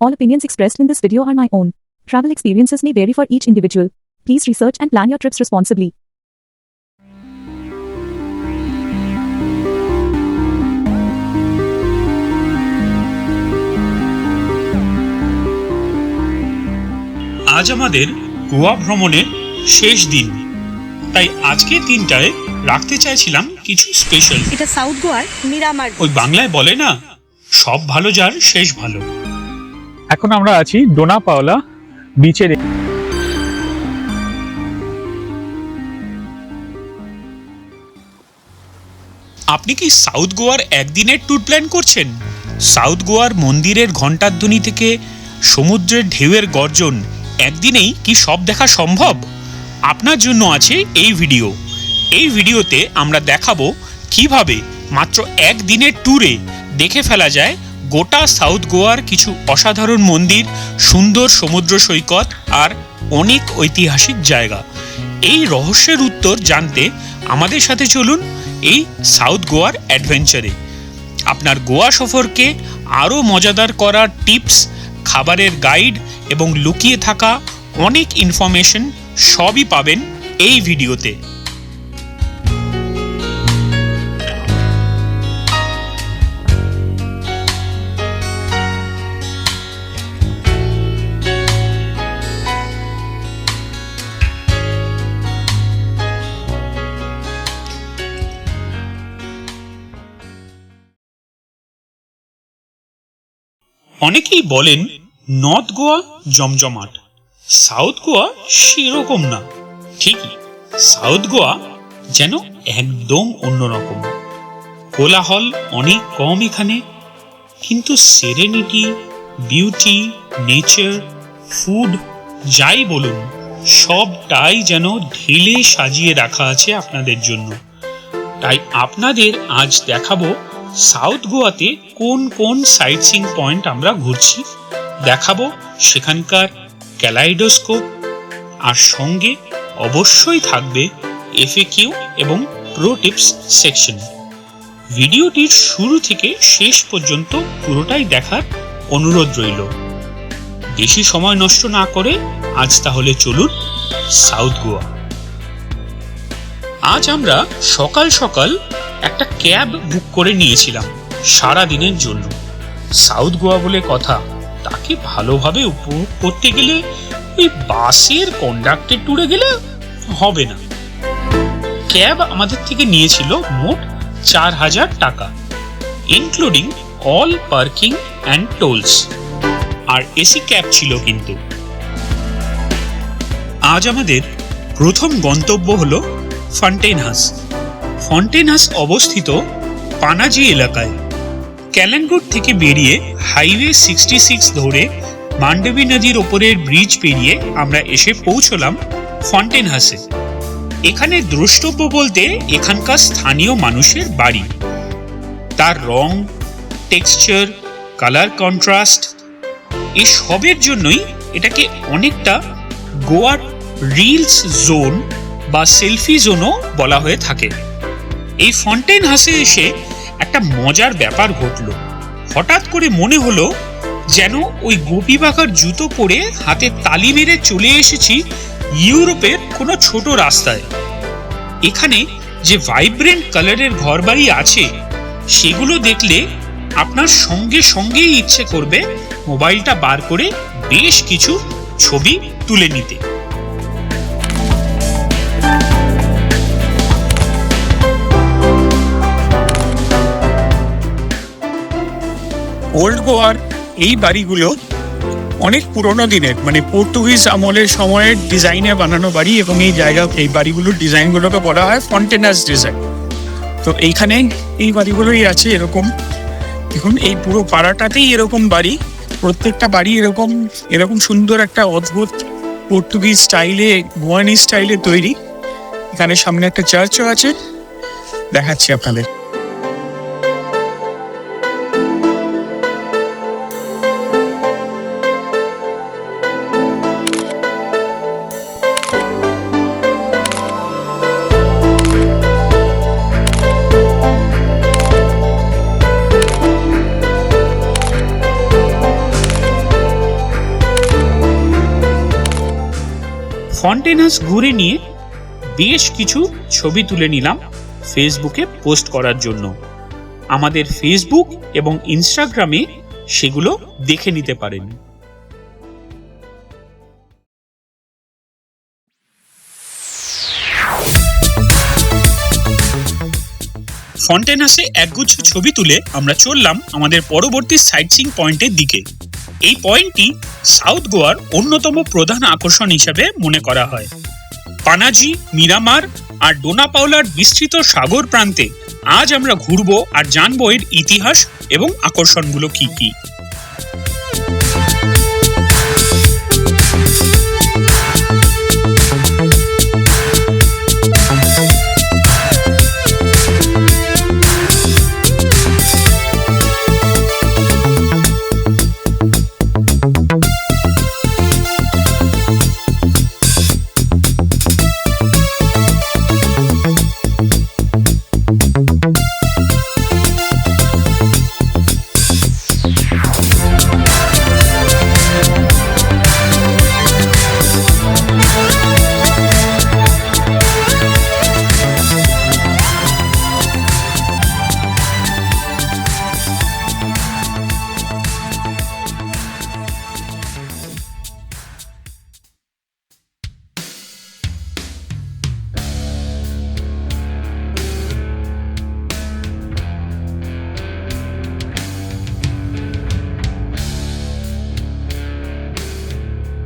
All opinions expressed in this video are my own. Travel experiences may vary for each individual. Please research and plan your trips responsibly. আজ আমাদের গোয়া ভ্রমণের শেষ দিন তাই আজকের দিনটায় রাখতে চাইছিলাম কিছু স্পেশাল এটা সাউথ গোয়ার মিরামার ওই বাংলায় বলে না সব ভালো যার শেষ ভালো এখন আমরা আছি ডোনা পাওলা বিচের আপনি কি সাউথ গোয়ার একদিনের ট্যুর প্ল্যান করছেন? সাউথ গোয়ার মন্দিরের ঘণ্টাধ্বনি থেকে সমুদ্রের ঢেউয়ের গর্জন একদিনেই কি সব দেখা সম্ভব? আপনার জন্য আছে এই ভিডিও। এই ভিডিওতে আমরা দেখাবো কীভাবে মাত্র একদিনের ট্যুরে দেখে ফেলা যায় গোটা সাউথ গোয়ার কিছু অসাধারণ মন্দির, সুন্দর সমুদ্র সৈকত আর অনেক ঐতিহাসিক জায়গা। এই রহস্যের উত্তর জানতে আমাদের সাথে চলুন এই সাউথ গোয়ার অ্যাডভেঞ্চারে। আপনার গোয়া সফরকে আরও মজাদার করার টিপস, খাবারের গাইড এবং লুকিয়ে থাকা অনেক ইনফরমেশন সবই পাবেন এই ভিডিওতে। অনেকেই বলেন নর্থ গোয়া জমজমাট, সাউথ গোয়া সেরকম না। ঠিকই, সাউথ গোয়া যেন একদম অন্যরকম। কোলাহল অনেক কম এখানে, কিন্তু সেরেনিটি বিউটি নেচার ফুড যাই বলুন, সবটাই যেন ঢেলে সাজিয়ে রাখা আছে আপনাদের জন্য। তাই আপনাদের আজ দেখাবো সাউথ গোয়াতে কোন কোন সাইট সিং পয়েন্ট আমরা ঘুরছি দেখাবো সেখানকার ক্যালাইডোস্কোপ। আর সঙ্গে অবশ্যই থাকবে এফএকিউ এবং প্রো টিপস সেকশন ভিডিওটির শুরু থেকে শেষ পর্যন্ত পুরোটাই দেখার অনুরোধ রইল। বেশি সময় নষ্ট না করে আজ তাহলে চলুন সাউথ গোয়া। আজ আমরা সকাল সকাল একটা ক্যাব বুক করে নিয়েছিলাম সারা দিনের জন্য। সাউথ গোয়া বলে কথা, তাকে ভালোভাবে উপভোগ করতে গেলে ওই বাসের কন্ডাক্টের ট্যুরে গেলে হবে না। ক্যাব আমাদের থেকে নিয়েছিল মোট চার হাজার টাকা including all parking and tolls R AC cab ছিল কিন্তু। আজ আমাদের প্রথম গন্তব্য হলো ফন্টেনহাস ফন্টেনহাস অবস্থিত পানাজি এলাকায়। ক্যালেনগুড থেকে বেরিয়ে হাইওয়ে সিক্সটি সিক্স ধরে মান্ডবী নদীর ওপরের ব্রিজ পেরিয়ে আমরা এসে পৌঁছলাম ফন্টেনহাসে এখানে দ্রষ্টব্য বলতে এখানকার স্থানীয় মানুষের বাড়ি। তার রং টেক্সচার কালার কন্ট্রাস্ট এই সবের জন্যই এটাকে অনেকটা গোয়ার রিলস জোন বা সেলফি জোনও বলা হয়ে থাকে। এই ফন্টেন হাসে এসে একটা মজার ব্যাপার ঘটল। হঠাৎ করে মনে হলো যেন ওই গোপী বাঘার জুতো পরে হাতে তালি মেরে চলে এসেছি ইউরোপের কোনো ছোট রাস্তায়। এখানে যে ভাইব্রেন্ট কালারের ঘরবাড়ি আছে, সেগুলো দেখলে আপনার সঙ্গে সঙ্গেই ইচ্ছে করবে মোবাইলটা বার করে বেশ কিছু ছবি তুলে নিতে। ওল্ড গোয়ার এই বাড়িগুলো অনেক পুরোনো দিনের মানে পর্তুগিজ আমলের সময়ের ডিজাইনে বানানো বাড়ি এবং এই জায়গা, এই বাড়িগুলোর ডিজাইনগুলোকে বলা হয় ফন্টেনাস ডিজাইন তো এইখানে এই বাড়িগুলোই আছে এরকম। দেখুন, এই পুরো পাড়াটাতেই এরকম বাড়ি। প্রত্যেকটা বাড়ি এরকম এরকম সুন্দর একটা অদ্ভুত পর্তুগিজ স্টাইলে গোয়ানি স্টাইলে তৈরি। এখানে সামনে একটা চার্চও আছে। দেখাচ্ছি আপনাদের। ফন্টেনাস ঘুরে নিয়ে বেশ কিছু ছবি তুলে নিলাম ফেসবুকে পোস্ট করার জন্য। আমাদের ফেসবুক এবং ইনস্টাগ্রামে সেগুলো দেখে নিতে পারেন। ফন্টেনাসে একগুচ্ছ ছবি তুলে আমরা চললাম আমাদের পরবর্তী সাইট সিং পয়েন্টের দিকে। এই পয়েন্টটি সাউথ গোয়ার অন্যতম প্রধান আকর্ষণ হিসেবে মনে করা হয়। পানাজি, মিরামার আর ডোনাপাওলার বিস্তৃত সাগর প্রান্তে আজ আমরা ঘুরবো আর জানব এর ইতিহাস এবং আকর্ষণগুলো কি কি।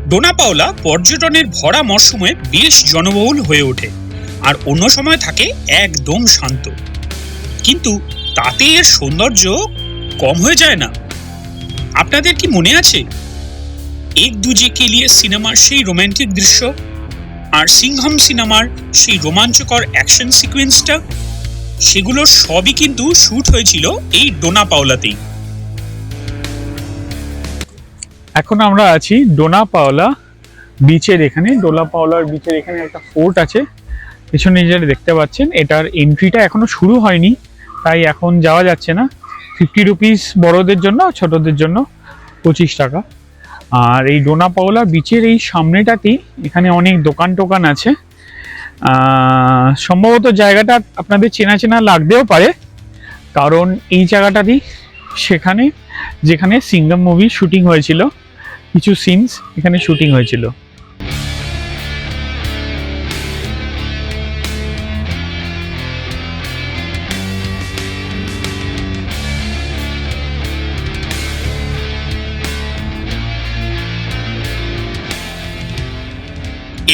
ডোনাপাওলা পর্যটনের ভরা মরশুমে বেশ জনবহুল হয়ে ওঠে আর অন্য সময় থাকে একদম শান্ত। কিন্তু তাতে এর সৌন্দর্য কম হয়ে যায় না। আপনাদের কি মনে আছে? এক দুজে কে লিয়ে সিনেমার সেই রোম্যান্টিক দৃশ্য আর সিংহম সিনেমার সেই রোমাঞ্চকর অ্যাকশন সিকোয়েন্সটা? সেগুলো সবই কিন্তু শ্যুট হয়েছিল এই ডোনাপাওলাতেই এখন আমরা আছি ডোনা পাওলা বিচের এখানে। ডোলা পাওলার বিচের এখানে একটা ফোর্ট আছে। পেছনে যেটা দেখতে পাচ্ছেন, এটার এন্ট্রিটা এখনও শুরু হয়নি, তাই এখন যাওয়া যাচ্ছে না। ফিফটি রুপিস বড়দের জন্য, ছোটদের জন্য পঁচিশ টাকা। আর এই ডোনা পাওলা বিচের এই সামনেটাতেই এখানে অনেক দোকান টোকান আছে সম্ভবত জায়গাটা আপনাদের চেনা চেনা লাগতেও পারে, কারণ এই জায়গাটাতেই সেখানে, যেখানে সিঙ্গাম মুভি শুটিং হয়েছিল। কিছু সিনস এখানে শুটিং হয়েছিল।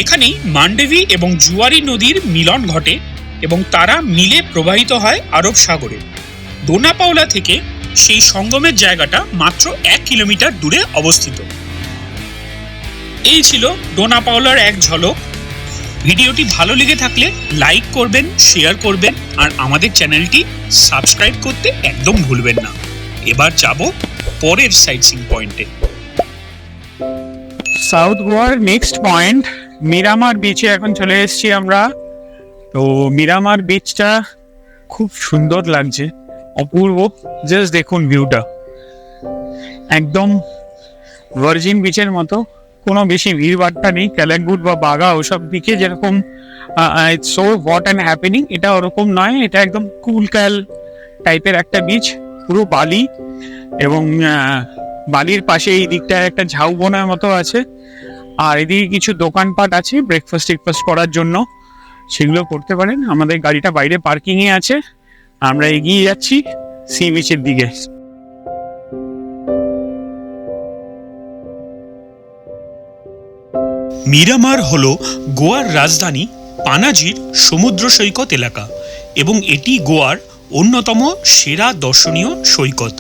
এখানেই মান্ডেভি এবং জুয়ারি নদীর মিলন ঘটে এবং তারা মিলে প্রবাহিত হয় আরব সাগরে। ডোনাপাওলা থেকে সেই সঙ্গমের জায়গাটা মাত্র এক কিলোমিটার দূরে অবস্থিত। এই ছিল ডোনা পাওলার এক ঝলক। ভিডিওটি ভালো লেগে থাকলে লাইক করবেন, শেয়ার করবেন, আর আমাদের চ্যানেলটি সাবস্ক্রাইব করতে একদম ভুলবেন না। এবার যাব পরের সাইট সিং পয়েন্টে। সাউথ গোয়ার নেক্সট পয়েন্ট, মিরামার বিচে এখন চলে এসেছি আমরা। তো মিরামার বিচটা খুব সুন্দর লাগছে, অপূর্ব। জাস্ট দেখুন ভিউটা একদম ভার্জিন বিচের মতো। কোনো বেশি ভিড়ভাট্টা নেই ক্যালেকগুড বা বাগা ওসব দিকে যেরকম সো হোয়াট অ্যান্ড হ্যাপেনিং এটা ওরকম নয়, এটা একদম কুল ক্যাল টাইপের একটা বিচ পুরো বালি এবং বালির পাশে এই দিকটায় একটা ঝাউবনের মতো আছে। আর এদিকে কিছু দোকানপাট আছে ব্রেকফাস্ট টেকফাস্ট করার জন্য। সেগুলো করতে পারেন, আমাদের গাড়িটা বাইরে পার্কিংয়ে আছে। আমরা এগিয়ে যাচ্ছি সি বিচের দিকে। মিরামার হল গোয়ার রাজধানী পানাজির সমুদ্র সৈকত এলাকা এবং এটি গোয়ার অন্যতম সেরা দর্শনীয় সৈকত।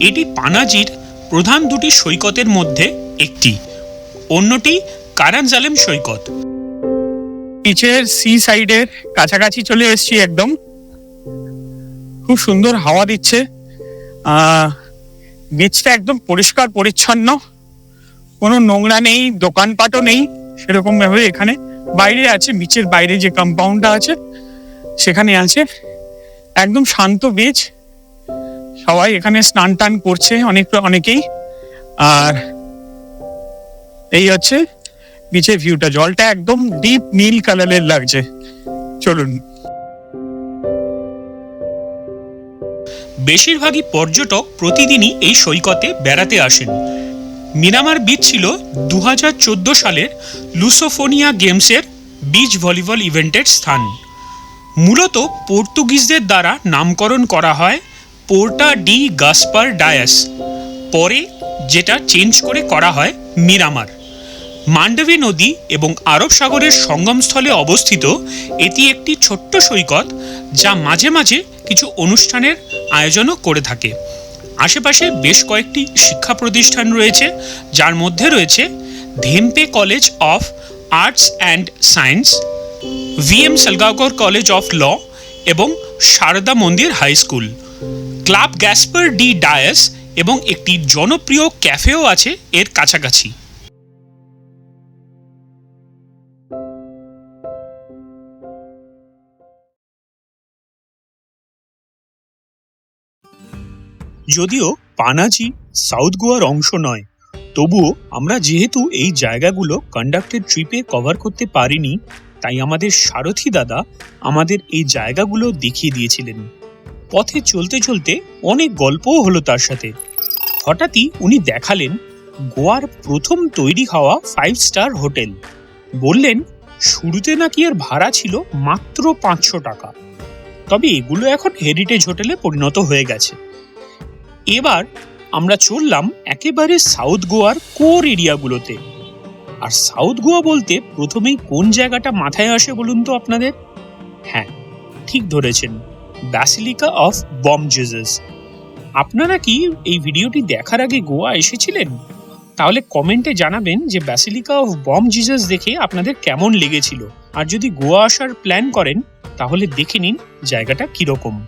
এটি পানাজির প্রধান দুটি সৈকতের মধ্যে একটি, অন্যটি কারানজালেম সৈকত। বিচের সি সাইডের কাছাকাছি চলে এসেছি একদম। খুব সুন্দর হাওয়া দিচ্ছে। বিচটা একদম পরিষ্কার, পরিচ্ছন্ন। কোনো নোংরা নেই, দোকানপাটও নেই, সেরকম ভাবে এখানে বাইরে আছে বিচের বাইরে যে কম্পাউন্ডটা আছে, সেখানে আছে। একদম শান্ত বিচ সবাই এখানে স্নান টান করছে অনেক অনেকেই। আর এই হচ্ছে বিচের ভিউটা জলটা একদম ডিপ নীল কালারের লাগছে। চলুন। বেশিরভাগই পর্যটক প্রতিদিনই এই সৈকতে বেড়াতে আসেন। মিরামার বিচ ছিল দু হাজার চোদ্দ সালের লুসোফোনিয়া গেমসের বিচ ভলিবল ইভেন্টের স্থান। মূলত পর্তুগিজদের দ্বারা নামকরণ করা হয় পোর্টা ডি গাসপার ডায়াস, পরে যেটা চেঞ্জ করে করা হয় মিরামার মান্ডবী নদী এবং আরব সাগরের সঙ্গমস্থলে অবস্থিত এটি একটি ছোট্ট সৈকত যা মাঝে মাঝে কিছু অনুষ্ঠানের আয়োজনও করে থাকে। আশেপাশে বেশ কয়েকটি শিক্ষা প্রতিষ্ঠান রয়েছে, যার মধ্যে রয়েছে Dempo college of arts and science V M Salgaocar college of law এবং Sharada Mandir high school. Club Gaspar de Dias এবং একটি জনপ্রিয় ক্যাফেও আছে এর কাছাকাছি। যদিও পানাজি সাউথ গোয়ার অংশ নয়, তবুও আমরা যেহেতু এই জায়গাগুলো কন্ডাক্টেড ট্রিপে কভার করতে পারিনি, তাই আমাদের সারথি দাদা আমাদের এই জায়গাগুলো দেখিয়ে দিয়েছিলেন। পথে চলতে চলতে অনেক গল্পও হলো তার সাথে। হঠাৎই উনি দেখালেন গোয়ার প্রথম তৈরি হওয়া ফাইভ স্টার হোটেল। বললেন, শুরুতে নাকি এর ভাড়া ছিল মাত্র পাঁচশো টাকা। তবে এগুলো এখন হেরিটেজ হোটেলে পরিণত হয়ে গেছে। এবার আমরা চললাম একেবারে সাউথ গোয়ার কোর এরিয়াগুলোতে। আর সাউথ গোয়া বলতে প্রথমেই কোন জায়গাটা মাথায় আসে বলুন তো আপনাদের? হ্যাঁ ঠিক ধরেছেন ব্যাসিলিকা অফ বম জেজাস আপনারা কি এই ভিডিওটি দেখার আগে গোয়া এসেছিলেন? তাহলে কমেন্টে জানাবেন যে ব্যাসিলিকা অফ বম জিজাস দেখে আপনাদের কেমন লেগেছিল। আর যদি গোয়া আসার প্ল্যান করেন, তাহলে দেখে নিন জায়গাটা কীরকম।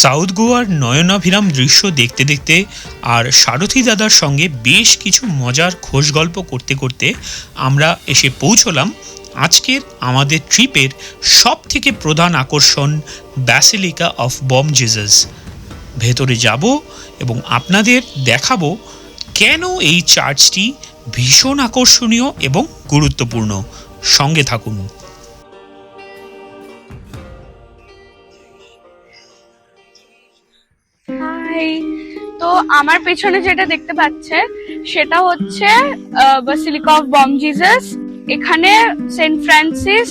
সাউথ গোয়ার নয়নাভিরাম দৃশ্য দেখতে দেখতে আর সারথী দাদার সঙ্গে বেশ কিছু মজার খোশ গল্প করতে করতে আমরা এসে পৌঁছলাম আজকের আমাদের ট্রিপের সব থেকে প্রধান আকর্ষণ ব্যাসিলিকা অফ বম জিজাস ভেতরে যাব এবং আপনাদের দেখাবো কেন এই চার্চটি ভীষণ আকর্ষণীয় এবং গুরুত্বপূর্ণ। সঙ্গে থাকুন। হাই তো আমার পেছনে যেটা দেখতে পাচ্ছে, সেটা হচ্ছে বাসিলিকা অফ বম এখানে সেন্ট ফ্রান্সিস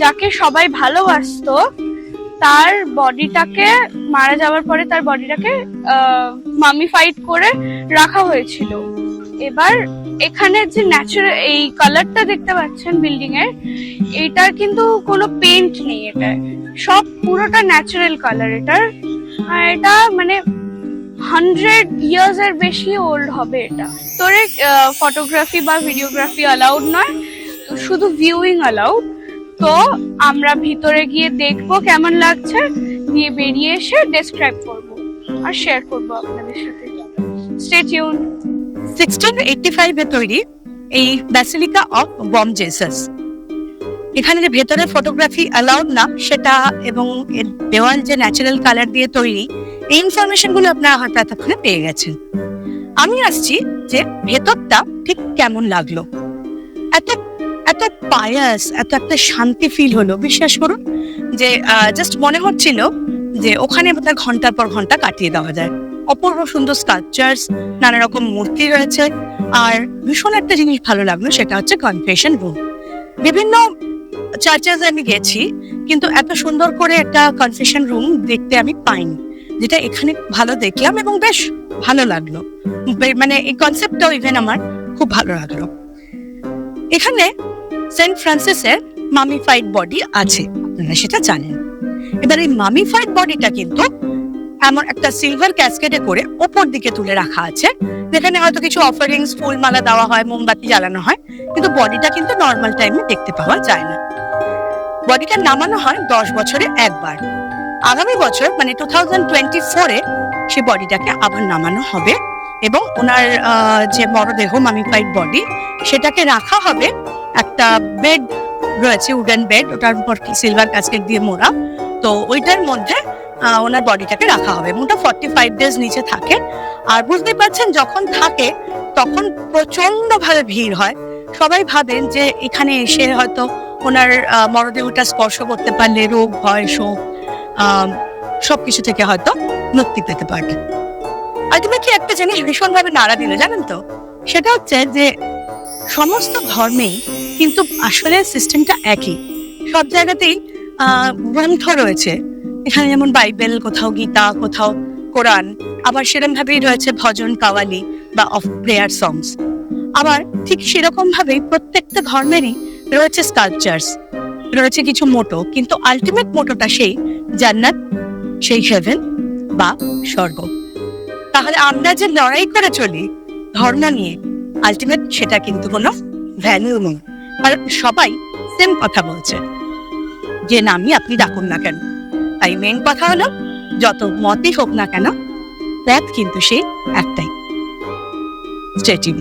যাকে সবাই ভালোবাসতো, তার বডিটাকে মারা যাওয়ার পরে তার বডিটাকে মামিফাইড করে রাখা হয়েছিল। এবার এখানে যে ন্যাচারাল এই কালারটা দেখতে পাচ্ছেন বিল্ডিং এর এটার কিন্তু কোনো পেন্ট নেই এটা সব পুরোটা ন্যাচারাল কালার এটার। আর এটা মানে হান্ড্রেড ইয়ার্স এর বেশি ওল্ড হবে এটা। তোরে ফটোগ্রাফি বা ভিডিওগ্রাফি অ্যালাউড নয়, শুধু ভিউইং অ্যালাউড তো আমরা ভিতরে গিয়ে দেখব কেমন লাগছে, নিয়ে বেরিয়ে এসে ডেসক্রাইব করব আর শেয়ার করব আপনাদের সাথে। স্টে টিউন সিক্সটিন এইটটি ফাইভে তৈরি এই ব্যাসিলিকা অফ বম জেসাস এখানে যে ভেতরে ফটোগ্রাফি অ্যালাউড না, সেটা এবং এর দেওয়াল যে ন্যাচারাল কালার দিয়ে তৈরি ইনফরমেশনগুলো আপনারা হয়তো এতক্ষণে পেয়ে গেছেন। আমি আসছি যে ভেতরটা ঠিক কেমন লাগল। এত এত পায়াস এত একটা শান্তি ফিল হলো। বিশ্বাস করুন যে জাস্ট মনে হচ্ছিল যে ওখানে বোধহয় ঘণ্টার পর ঘণ্টা কাটিয়ে দেওয়া যায়। অপূর্ব সুন্দর স্কাল্পচার্স নানা রকম মূর্তি রয়েছে। আর ভীষণ একটা জিনিস ভালো লাগল, সেটা হচ্ছে কনফেশন রুম বিভিন্ন চার্চেস আমি গেছি, কিন্তু এত সুন্দর করে একটা কনফেশন রুম দেখতে আমি পাইনি। যেটা এখানে ভালো দেখলাম এবং বেশ ভালো লাগল। মানে এই কনসেপ্টটাও ইভেন আমার খুব ভালো লাগল। এখানে সেন্ট ফ্রান্সিসের মামিফাইড বডি আছে, আপনারা সেটা জানেন। এবার এই মামিফাইড বডিটা কিন্তু এমন একটা সিলভার ক্যাসকেটে করে ওপর দিকে তুলে রাখা আছে। যেখানে হয়তো কিছু অফারিংস ফুলমালা দেওয়া হয়, মোমবাতি জ্বালানো হয়, কিন্তু বডিটা কিন্তু নর্মাল টাইমে দেখতে পাওয়া যায় না। বডিটা নামানো হয় দশ বছরে একবার। আগামী বছর মানে টু থাউজেন্ড টোয়েন্টি ফোরে সে বডিটাকে আবার নামানো হবে এবং ওনার যে মরদেহ মামিফাইড বডি সেটাকে রাখা হবে। একটা বেড রয়েছে উডেন বেড ওটার উপর সিলভার কাস্কেট দিয়ে মোড়া। তো ওইটার মধ্যে ওনার বডিটাকে রাখা হবে মোটা ফর্টি ফাইভ ডেজ নিচে থাকে। আর বুঝতে পারছেন, যখন থাকে, তখন প্রচণ্ড ভাবে ভিড় হয়। সবাই ভাবেন যে এখানে এসে হয়তো ওনার মরদেহটা স্পর্শ করতে পারলে রোগ, ভয়, শোক আহ, সবকিছু থেকে হয়তো মুক্তি পেতে পারবে। আলটিমেটলি একটা জিনিস ভীষণভাবে নাড়া দিল জানেন তো? সেটা হচ্ছে যে সমস্ত ধর্মেই কিন্তু আসলে সিস্টেমটা একই। সব জায়গাতেই গ্রন্থ রয়েছে। এখানে যেমন বাইবেল কোথাও গীতা কোথাও কোরআন আবার সেরকম ভাবেই রয়েছে ভজন কাওয়ালি বা অফ প্রেয়ার সংস আবার ঠিক সেরকম ভাবেই প্রত্যেকটা ধর্মেরই রয়েছে স্কাল্পচার্স রয়েছে কিছু মোটো, কিন্তু আলটিমেট মোটোটা সেই জান্নাত, সেই হেভেন বা স্বর্গ। তাহলে আমরা যে লড়াই করে চলি ধর্ম নিয়ে আলটিমেট সেটা কিন্তু কোনো ভ্যালু নেই। আর সবাই সেম কথা বলছে, যে নামই আপনি ডাকুন না কেন? তাই মেন কথা হলো, যত মতই হোক না কেন, পথ কিন্তু সেই একটাই। স্ট্রেচিং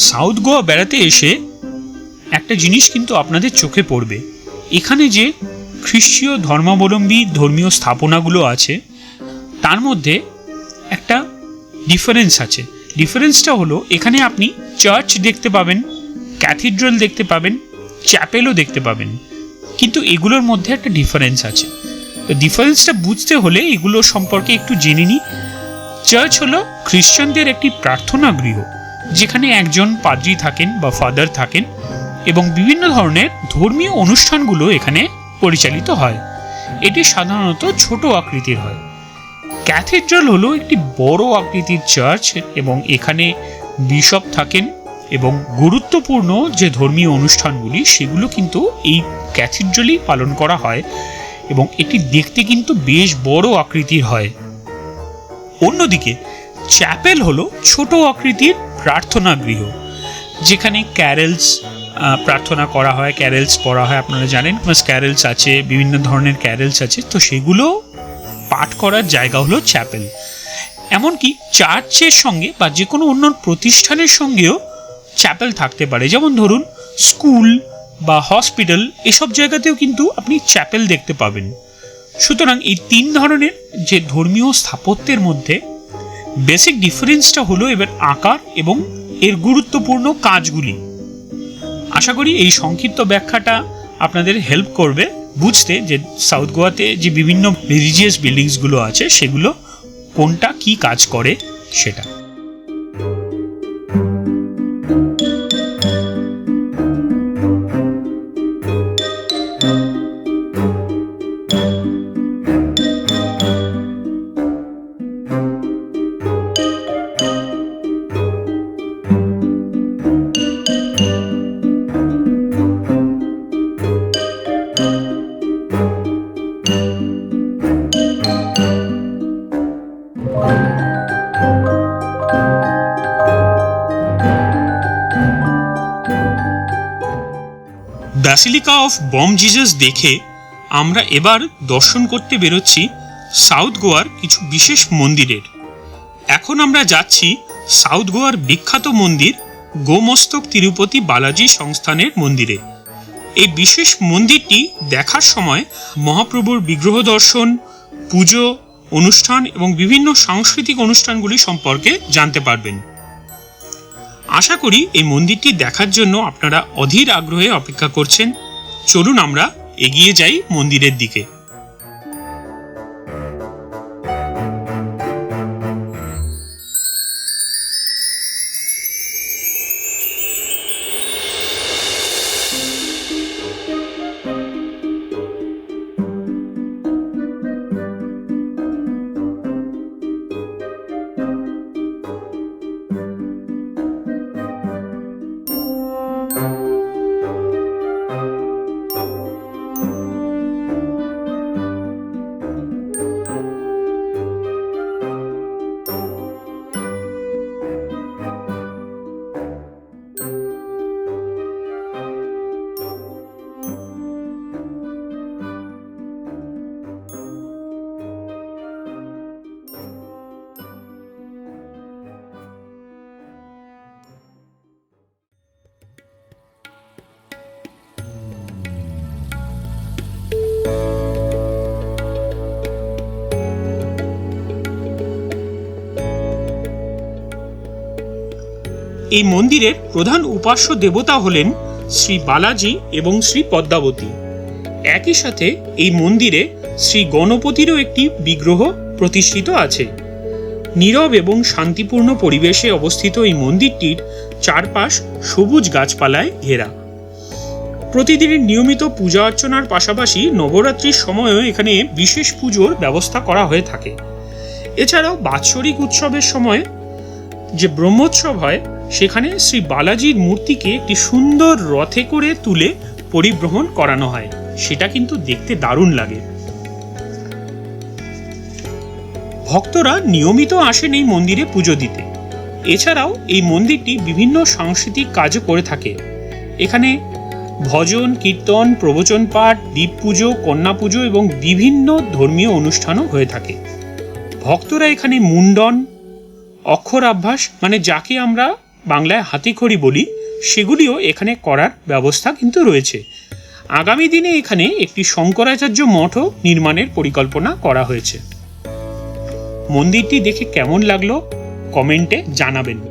সাউথ গোয়া বেড়াতে এসে একটা জিনিস কিন্তু আপনাদের চোখে পড়বে। এখানে যে খ্রিস্টীয় ধর্মাবলম্বী ধর্মীয় স্থাপনাগুলো আছে, তার মধ্যে একটা ডিফারেন্স আছে। ডিফারেন্সটা হলো, এখানে আপনি চার্চ দেখতে পাবেন ক্যাথিড্রাল দেখতে পাবেন চ্যাপেলও দেখতে পাবেন। কিন্তু এগুলোর মধ্যে একটা ডিফারেন্স আছে। তো ডিফারেন্সটা বুঝতে হলে এগুলো সম্পর্কে একটু জেনে নিই। চার্চ হলো খ্রিস্টানদের একটি প্রার্থনা গৃহ। যেখানে একজন পাদ্রী থাকেন বা ফাদার থাকেন এবং বিভিন্ন ধরনের ধর্মীয় অনুষ্ঠানগুলো এখানে পরিচালিত হয়। এটি সাধারণত ছোট আকৃতির হয়। ক্যাথিড্রাল হলো একটি বড় আকৃতির চার্চ এবং এখানে বিশপ থাকেন এবং গুরুত্বপূর্ণ যে ধর্মীয় অনুষ্ঠানগুলি, সেগুলো কিন্তু এই ক্যাথিড্রালই পালন করা হয় এবং এটি দেখতে কিন্তু বেশ বড় আকৃতির হয়। অন্যদিকে চ্যাপেল হলো ছোট আকৃতির প্রার্থনা গৃহ, যেখানে ক্যারেলস প্রার্থনা করা হয়, ক্যারেলস পড়া হয়, আপনারা জানেন প্লাস ক্যারেলস আছে, বিভিন্ন ধরনের ক্যারেলস আছে, তো সেগুলো পাঠ করার জায়গা হলো চ্যাপেল। এমনকি চার্চের সঙ্গে বা যে কোনো অন্য প্রতিষ্ঠানের সঙ্গেও চ্যাপেল থাকতে পারে। যেমন ধরুন, স্কুল বা হসপিটাল, এসব জায়গাতেও কিন্তু আপনি চ্যাপেল দেখতে পাবেন। সুতরাং এই তিন ধরনের যে ধর্মীয় স্থাপত্যের মধ্যে বেসিক ডিফারেন্সটা হলো এবার আকার এবং এর গুরুত্বপূর্ণ কাজগুলি। আশা করি এই সংক্ষিপ্ত ব্যাখ্যাটা আপনাদের হেল্প করবে। বুঝতে যে সাউথ গোয়াতে যে বিভিন্ন রিলিজিয়াস বিল্ডিংসগুলো আছে, সেগুলো কোনটা কি কাজ করে সেটা। ব্যাসিলিকা অফ বম জিজাস দেখে আমরা এবার দর্শন করতে বেরোচ্ছি সাউথ গোয়ার কিছু বিশেষ মন্দিরের। এখন আমরা যাচ্ছি সাউথ গোয়ার বিখ্যাত মন্দির গোমস্তক তিরুপতি বালাজি সংস্থানের মন্দিরে। এই বিশেষ মন্দিরটি দেখার সময় মহাপ্রভুর বিগ্রহ দর্শন, পুজো, অনুষ্ঠান এবং বিভিন্ন সাংস্কৃতিক অনুষ্ঠানগুলি সম্পর্কে জানতে পারবেন। আশা করি এই মন্দিরটি দেখার জন্য আপনারা অধীর আগ্রহে অপেক্ষা করছেন। চলুন আমরা এগিয়ে যাই মন্দিরের দিকে। এই মন্দিরের প্রধান উপাস্য দেবতা হলেন শ্রী বালাজি এবং শ্রী পদ্মাবতী। একই সাথে এই মন্দিরে শ্রী গণপতিরও একটি বিগ্রহ প্রতিষ্ঠিত আছে। নীরব এবং শান্তিপূর্ণ পরিবেশে অবস্থিত এই মন্দিরটির চারপাশ সবুজ গাছপালায় ঘেরা। প্রতিদিনের নিয়মিত পূজা অর্চনার পাশাপাশি নবরাত্রির সময়ও এখানে বিশেষ পুজোর ব্যবস্থা করা হয়ে থাকে। এছাড়াও বাৎসরিক উৎসবের সময় যে ব্রহ্মোৎসব হয় সেখানে শ্রী বালাজির মূর্তিকে একটি সুন্দর রথে করে তুলে পরিবহন করানো হয়। সেটা কিন্তু দেখতে দারুণ লাগে। ভক্তরা নিয়মিত আসেন এই মন্দিরে পুজো দিতে। এছাড়াও এই মন্দিরটি বিভিন্ন সাংস্কৃতিক কাজও করে থাকে। এখানে ভজন, কীর্তন, প্রবচন পাঠ, দীপ পুজো, কন্যা পুজো এবং বিভিন্ন ধর্মীয় অনুষ্ঠানও হয়ে থাকে। ভক্তরা এখানে মুন্ডন অক্ষরাভ্যাস মানে যাকে আমরা বাংলায় হাতিখড়ি বলি, সেগুলিও এখানে করার ব্যবস্থা কিন্তু রয়েছে। আগামী দিনে এখানে একটি শঙ্করাচার্য মঠও নির্মাণের পরিকল্পনা করা হয়েছে। মন্দিরটি দেখে কেমন লাগল? কমেন্টে জানাবেন।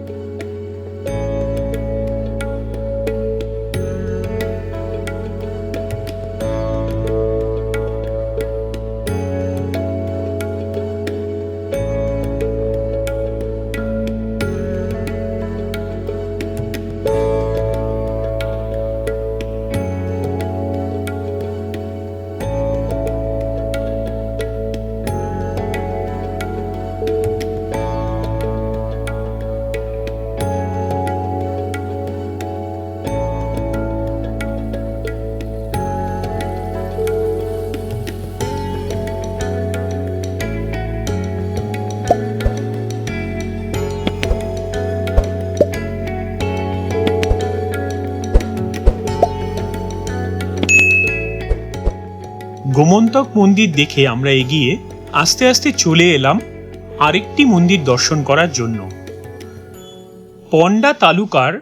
গোমন্তক মন্দির দেখে আমরা এগিয়ে আস্তে আস্তে চলে এলাম আরেকটি মন্দির দর্শন করার জন্য। পন্ডা তালুকার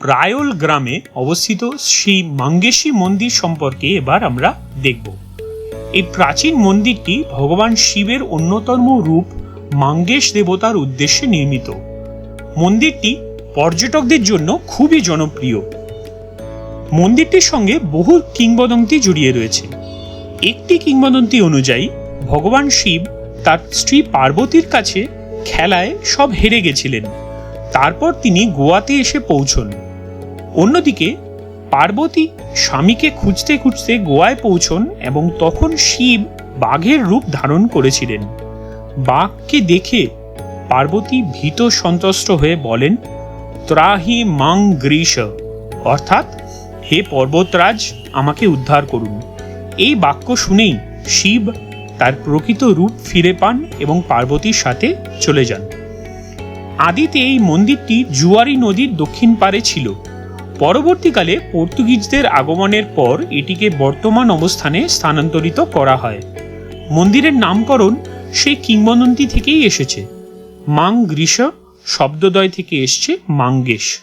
রায়ল গ্রামে অবস্থিত শ্রী মাঙ্গেশী মন্দির সম্পর্কে এবার আমরা দেখব। এই প্রাচীন মন্দিরটি ভগবান শিবের অন্যতম রূপ মাঙ্গেশ দেবতার উদ্দেশ্যে নির্মিত। মন্দিরটি পর্যটকদের জন্য খুবই জনপ্রিয়। মন্দিরটির সঙ্গে বহু কিংবদন্তি জড়িয়ে রয়েছে। একটি কিংবদন্তি অনুযায়ী, ভগবান শিব তার স্ত্রী পার্বতীর কাছে খেলায় সব হেরে গেছিলেন। তারপর তিনি গোয়াতে এসে পৌঁছন। অন্যদিকে, পার্বতী স্বামীকে খুঁজতে খুঁজতে গোয়ায় পৌঁছন এবং তখন শিব বাঘের রূপ ধারণ করেছিলেন। বাঘকে দেখে পার্বতী ভীত সন্ত্রস্ত হয়ে বলেন, ত্রাহি মাং গ্রীষ। অর্থাৎ, হে পর্বতরাজ, আমাকে উদ্ধার করুন। এই বাক্য শুনেই শিব তার প্রকৃত রূপ ফিরে পান এবং পার্বতীর সাথে চলে যান। আদিতে এই মন্দিরটি জুয়ারি নদীর দক্ষিণ পারে ছিল। পরবর্তীকালে পর্তুগিজদের আগমনের পর এটিকে বর্তমান অবস্থানে স্থানান্তরিত করা হয়। মন্দিরের নামকরণ সেই কিংবদন্তি থেকেই এসেছে। মাং গ্রীষ শব্দদয় থেকে এসছে মাঙ্গেশ।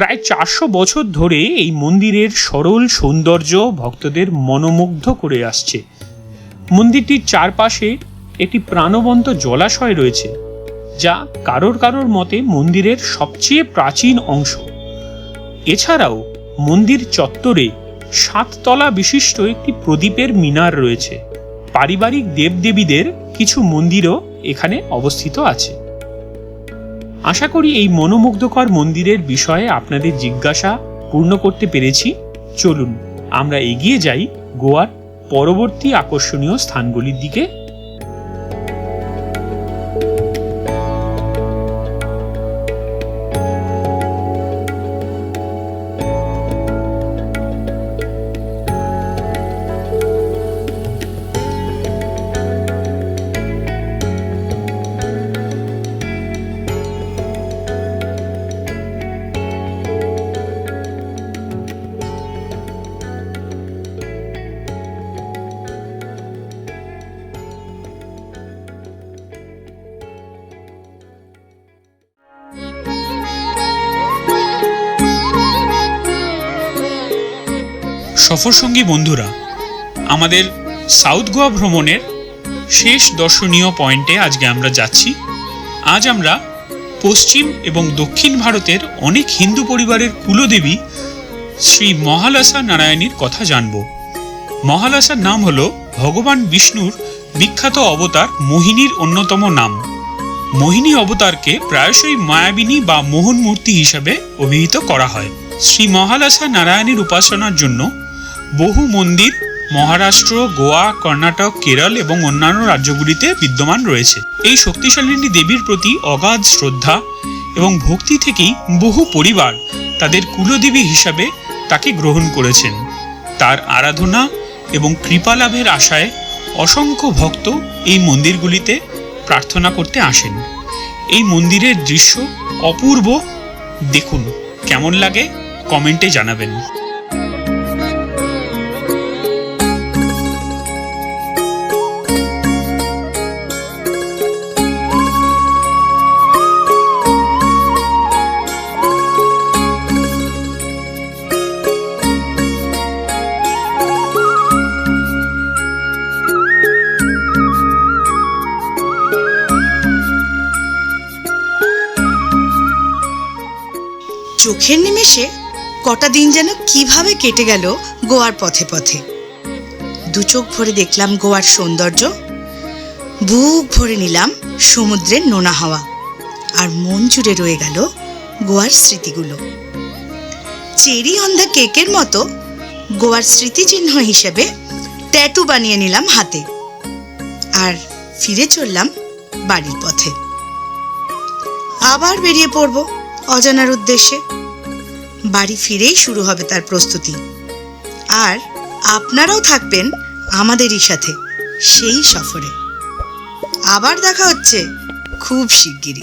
প্রায় চারশো বছর ধরে এই মন্দিরের সরল সৌন্দর্য ভক্তদের মনোমুগ্ধ করে আসছে। মন্দিরটির চারপাশে একটি প্রাণবন্ত জলাশয় রয়েছে, যা কারোর কারোর মতে মন্দিরের সবচেয়ে প্রাচীন অংশ। এছাড়াও মন্দির চত্বরে সাততলা বিশিষ্ট একটি প্রদীপের মিনার রয়েছে। পারিবারিক দেবদেবীদের কিছু মন্দিরও এখানে অবস্থিত আছে। আশা করি এই মনোমুগ্ধকর মন্দিরের বিষয়ে আপনাদের জিজ্ঞাসা পূর্ণ করতে পেরেছি। চলুন, আমরা এগিয়ে যাই গোয়ার পরবর্তী আকর্ষণীয় স্থানগুলির দিকে। সফরসঙ্গী বন্ধুরা, আমাদের সাউথ গোয়া ভ্রমণের শেষ দর্শনীয় পয়েন্টে আজকে আমরা যাচ্ছি। আজ আমরা পশ্চিম এবং দক্ষিণ ভারতের অনেক হিন্দু পরিবারের কুলদেবী শ্রী মহালসা নারায়ণীর কথা জানব। মহালসার নাম হল ভগবান বিষ্ণুর বিখ্যাত অবতার মোহিনীর অন্যতম নাম। মোহিনী অবতারকে প্রায়শই মায়াবিনী বা মোহন মূর্তি হিসাবে অভিহিত করা হয়। শ্রী মহালসা নারায়ণীর উপাসনার জন্য বহু মন্দির, মহারাষ্ট্র, গোয়া, কর্ণাটক, কেরল এবং অন্যান্য রাজ্যগুলিতে বিদ্যমান রয়েছে। এই শক্তিশালিনী দেবীর প্রতি অগাধ শ্রদ্ধা এবং ভক্তি থেকেই বহু পরিবার তাদের কুলদেবী হিসাবে তাকে গ্রহণ করেছেন। তার আরাধনা এবং কৃপা লাভের আশায় অসংখ্য ভক্ত এই মন্দিরগুলিতে প্রার্থনা করতে আসেন। এই মন্দিরের দৃশ্য অপূর্ব। দেখুন, কেমন লাগে কমেন্টে জানাবেন। চোখের নিমেষে কটা দিন যেন কীভাবে কেটে গেল গোয়ার পথে পথে। দু চোখ ভরে দেখলাম গোয়ার সৌন্দর্য, বুক ভরে নিলাম সমুদ্রের নোনা হাওয়া, আর মন জুড়ে রয়ে গেল গোয়ার স্মৃতিগুলো। চেরি অন দ্য কেকের মতো গোয়ার স্মৃতিচিহ্ন হিসেবে ট্যাটু বানিয়ে নিলাম হাতে, আর ফিরে চললাম বাড়ির পথে। আবার বেরিয়ে পড়ব অজানার উদ্দেশ্যে। বাড়ি ফিরেই শুরু হবে তার প্রস্তুতি। আর আপনারাও থাকবেন আমাদেরই সাথে সেই সফরে। আবার দেখা হচ্ছে খুব শিগগিরই।